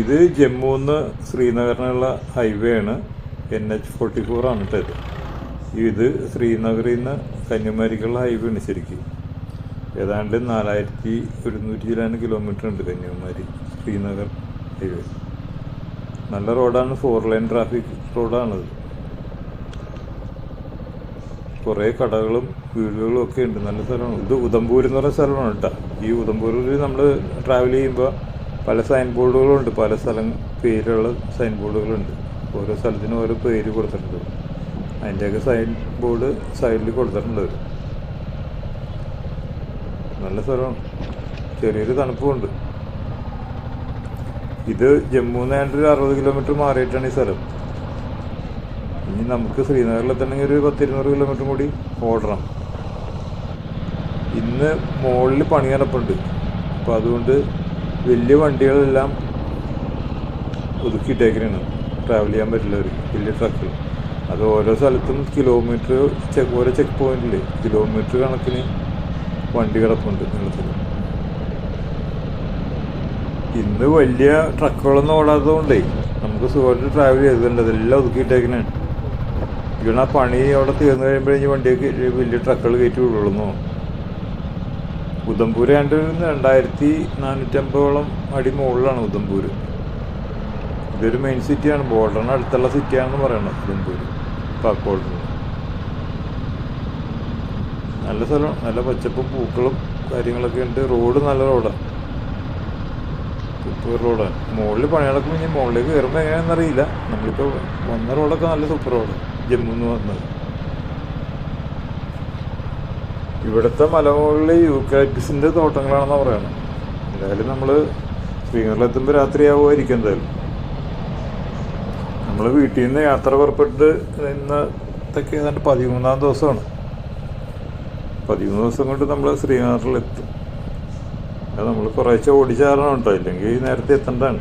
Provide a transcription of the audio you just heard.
ഇത് ജമ്മുന്ന് ശ്രീനഗറിനുള്ള ഹൈവേ ആണ് എൻ എച്ച് ഫോർട്ടി ഫോർ ആണ് കേട്ടോ ഇത്. ശ്രീനഗറിൽ നിന്ന് കന്യാകുമാരിക്കുള്ള ഹൈവേ ആണ് ശരിക്കും. ഏതാണ്ട് നാലായിരത്തി ഒരുന്നൂറ്റി ചിലാനും കിലോമീറ്റർ ഉണ്ട് കന്യാകുമാരി ശ്രീനഗർ ഹൈവേ. നല്ല റോഡാണ് ഫോർ ലൈൻ ട്രാഫിക് റോഡാണത്. കുറേ കടകളും വീടുകളും ഒക്കെ ഉണ്ട് നല്ല സ്ഥലമാണ്. ഇത് ഉദംപൂർ എന്ന് പറയുന്ന സ്ഥലമാണ് കേട്ടോ. ഈ ഉദംപൂരിൽ നമ്മൾ ട്രാവൽ ചെയ്യുമ്പോൾ പല സൈൻ ബോർഡുകളുണ്ട് പല സ്ഥലം പേരുള്ള സൈൻ ബോർഡുകളുണ്ട് ഓരോ സ്ഥലത്തിനും ഓരോ പേര് കൊടുത്തിട്ടുണ്ട്. അതിന്റെയൊക്കെ സൈൻ ബോർഡ് സൈഡിൽ കൊടുത്തിട്ടുണ്ട് നല്ല സ്ഥലമാണ്. ചെറിയൊരു തണുപ്പുമുണ്ട്. ഇത് ജമ്മുന്ന് ഏതാണ്ട് ഒരു അറുപത് കിലോമീറ്റർ മാറിയിട്ടാണ് ഈ സ്ഥലം. ഇനി നമുക്ക് ശ്രീനഗറിലെത്തണമെങ്കിൽ ഒരു പത്തിരുന്നൂറ് കിലോമീറ്റർ കൂടി ഓടണം. ഇന്ന് മുകളിൽ പണി നടപ്പുണ്ട്. അപ്പോൾ അതുകൊണ്ട് വലിയ വണ്ടികളെല്ലാം ഒതുക്കിയിട്ടേക്കാണ്. ട്രാവൽ ചെയ്യാൻ പറ്റില്ല ഒരു വലിയ ട്രക്കിൽ അത് ഓരോ സ്ഥലത്തും കിലോമീറ്റർ ചെക്ക് ഓരോ ചെക്ക് പോയിന്റിൽ കിലോമീറ്റർ കണക്കിന് വണ്ടി കിടപ്പുണ്ട് നീളത്തിൽ ഇന്ന് വലിയ ട്രക്കുകളൊന്നും ഓടാത്തതുകൊണ്ടേ നമുക്ക് സുഖമായിട്ട് ട്രാവൽ ചെയ്തിട്ടുണ്ട് അതെല്ലാം ഒതുക്കിയിട്ടേക്കുന്നതാണ് ഇവിടെ ആ പണി അവിടെ തീർന്നു കഴിയുമ്പോഴേ വണ്ടിയൊക്കെ വലിയ ട്രക്കുകൾ കയറ്റി വിടുള്ളൂ ഉദംപൂർ ഒരു രണ്ടായിരത്തി നാനൂറ്റമ്പതോളം അടി മുകളിലാണ് ഉദംപൂർ ഇതൊരു മെയിൻ സിറ്റിയാണ് ബോർഡറിന് അടുത്തുള്ള സിറ്റിയാണെന്ന് പറയണം ഉദംപൂർ പാക് ബോർഡറിന് നല്ല സ്ഥലം നല്ല പച്ചപ്പും പൂക്കളും കാര്യങ്ങളൊക്കെ ഉണ്ട്. റോഡ് നല്ല റോഡാണ് സൂപ്പർ റോഡാണ് മുകളിൽ പണികളൊക്കെ ഇനി മുകളിലേക്ക് കയറുമ്പോൾ എങ്ങനെയാണെന്ന് അറിയില്ല നമ്മളിപ്പോൾ വന്ന റോഡൊക്കെ നല്ല സൂപ്പർ റോഡ്. ജമ്മുന്ന് വന്നത്. ഇവിടുത്തെ മലമുകളിൽ യൂക്കാലിപ്റ്റസിന്റെ തോട്ടങ്ങളാണെന്ന് പറയുന്നത് എന്തായാലും നമ്മൾ ശ്രീനഗറിലെത്തുമ്പോൾ രാത്രിയാവുമായിരിക്കും എന്തായാലും. നമ്മൾ വീട്ടിൽ നിന്ന് യാത്ര പുറപ്പെട്ട് ഇന്നത്തൊക്കെ ഏതാണ്ട് പതിമൂന്നാം ദിവസമാണ്. പതിമൂന്ന് ദിവസം കൊണ്ട് നമ്മൾ ശ്രീനഗറിലെത്തും. അത് നമ്മൾ കുറേശ്ശെ ഓടിച്ചാറണം കേട്ടോ. ഇല്ലെങ്കിൽ നേരത്തെ എത്തേണ്ടതാണ്.